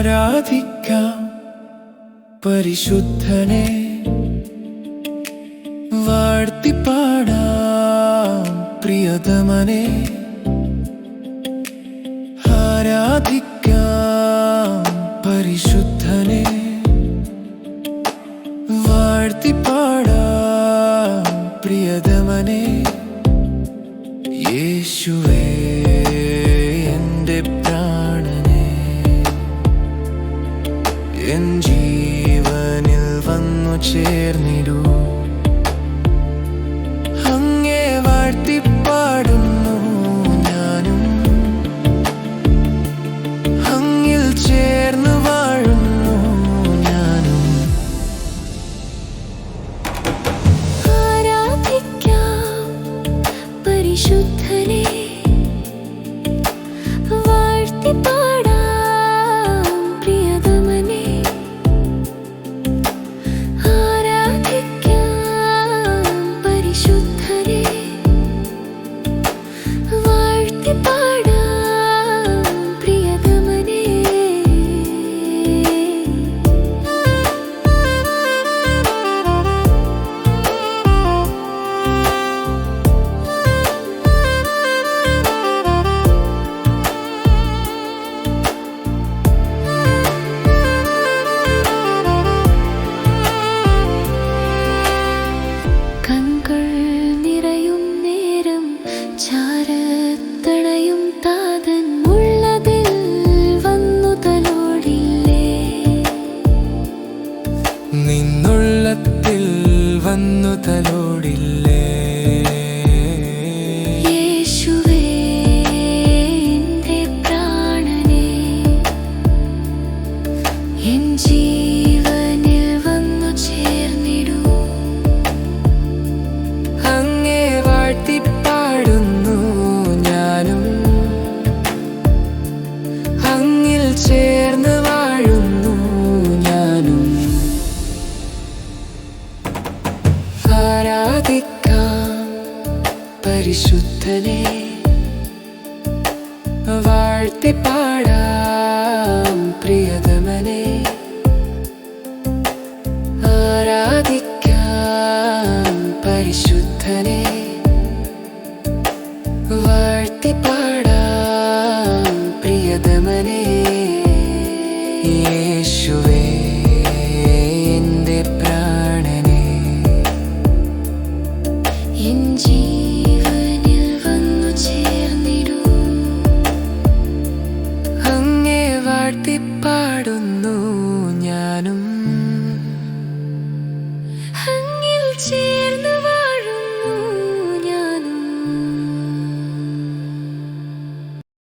ആരാധിക്കാം പരിശുദ്ധനെ വാഴ്ത്തിപ്പാടാം പ്രിയതമനെ. ആരാധിക്കാം പരിശുദ്ധനെ വാഴ്ത്തിപ്പാടാം പ്രിയതമനെ. യേശുവേ എൻ ജീവനിൽ വന്നു ചേർന്നിടൂ. അങ്ങേ വാഴ്ത്തിപ്പാടുന്നു വന്നു തലോടില്ലേ പരിശുദ്ധനെ വാഴ്ത്തിപ്പാടാം പ്രിയതമനെ. ആരാധിക്കാം പരിശുദ്ധനെ. വാഴ്ത്തിപ്പാടാം പ്രിയതമനെ. യേശുവേ എന്റെ പ്രാണനെ. എൻ ജീവനിൽ പാടുന്നു